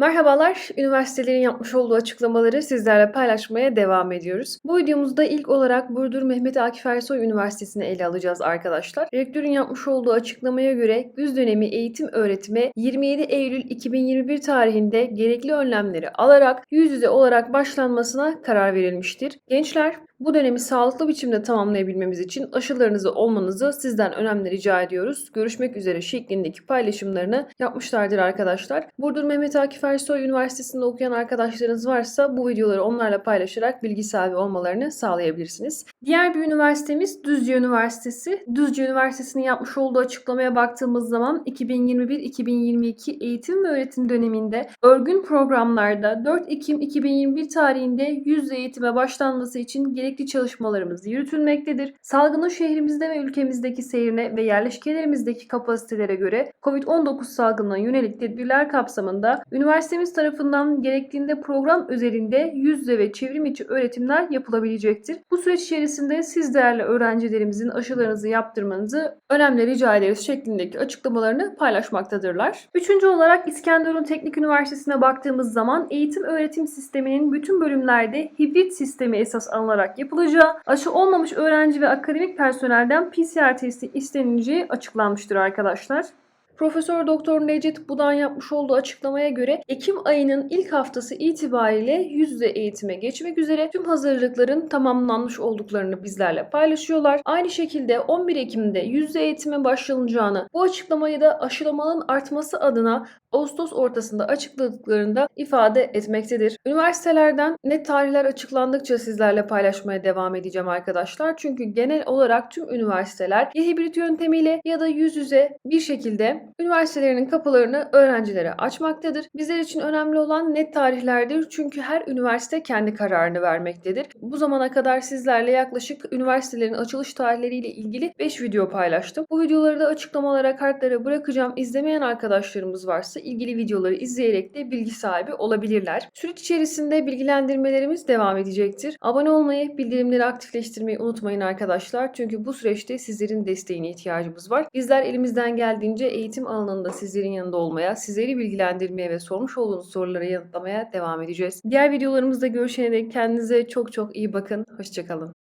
Merhabalar, üniversitelerin yapmış olduğu açıklamaları sizlerle paylaşmaya devam ediyoruz. Bu videomuzda ilk olarak Burdur Mehmet Akif Ersoy Üniversitesi'ni ele alacağız arkadaşlar. Rektörün yapmış olduğu açıklamaya göre güz dönemi eğitim öğretime 27 Eylül 2021 tarihinde gerekli önlemleri alarak yüz yüze olarak başlanmasına karar verilmiştir. Gençler bu dönemi sağlıklı biçimde tamamlayabilmemiz için aşılarınızı olmanızı sizden önemli rica ediyoruz. Görüşmek üzere şeklindeki paylaşımlarını yapmışlardır arkadaşlar. Burdur Mehmet Akif Ersoy Üniversitesi'nde okuyan arkadaşlarınız varsa bu videoları onlarla paylaşarak bilgi sahibi olmalarını sağlayabilirsiniz. Diğer bir üniversitemiz Düzce Üniversitesi. Düzce Üniversitesi'nin yapmış olduğu açıklamaya baktığımız zaman 2021-2022 eğitim ve öğretim döneminde örgün programlarda 4 Ekim 2021 tarihinde yüz yüze eğitime başlanması için gerekli çalışmalarımız yürütülmektedir. Salgının şehrimizde ve ülkemizdeki seyrine ve yerleşkelerimizdeki kapasitelere göre COVID-19 salgınına yönelik tedbirler kapsamında üniversitemiz tarafından gerektiğinde program üzerinde yüz yüze ve çevrim içi öğretimler yapılabilecektir. Bu süreç içerisinde siz değerli öğrencilerimizin aşılarınızı yaptırmanızı önemli rica ederiz şeklindeki açıklamalarını paylaşmaktadırlar. Üçüncü olarak İskenderun Teknik Üniversitesi'ne baktığımız zaman eğitim öğretim sisteminin bütün bölümlerde hibrit sistemi esas alınarak yapılacağı, aşı olmamış öğrenci ve akademik personelden PCR testi istenileceği açıklanmıştır arkadaşlar. Profesör Doktor Necdet Budan yapmış olduğu açıklamaya göre Ekim ayının ilk haftası itibariyle yüz eğitime geçmek üzere tüm hazırlıkların tamamlanmış olduklarını bizlerle paylaşıyorlar. Aynı şekilde 11 Ekim'de yüz eğitime başlanacağını, bu açıklamayı da aşılamanın artması adına Ağustos ortasında açıkladıklarında ifade etmektedir. Üniversitelerden net tarihler açıklandıkça sizlerle paylaşmaya devam edeceğim arkadaşlar. Çünkü genel olarak tüm üniversiteler ya hibrit yöntemiyle ya da yüz yüze bir şekilde üniversitelerinin kapılarını öğrencilere açmaktadır. Bizler için önemli olan net tarihlerdir. Çünkü her üniversite kendi kararını vermektedir. Bu zamana kadar sizlerle yaklaşık üniversitelerin açılış tarihleriyle ilgili 5 video paylaştım. Bu videoları da açıklamalara, kartlara bırakacağım. İzlemeyen arkadaşlarımız varsa ilgili videoları izleyerek de bilgi sahibi olabilirler. Süreç içerisinde bilgilendirmelerimiz devam edecektir. Abone olmayı, bildirimleri aktifleştirmeyi unutmayın arkadaşlar. Çünkü bu süreçte sizlerin desteğine ihtiyacımız var. Bizler elimizden geldiğince eğitim alanında sizlerin yanında olmaya, sizleri bilgilendirmeye ve sormuş olduğunuz sorulara yanıtlamaya devam edeceğiz. Diğer videolarımızda görüşene dek kendinize çok çok iyi bakın. Hoşçakalın.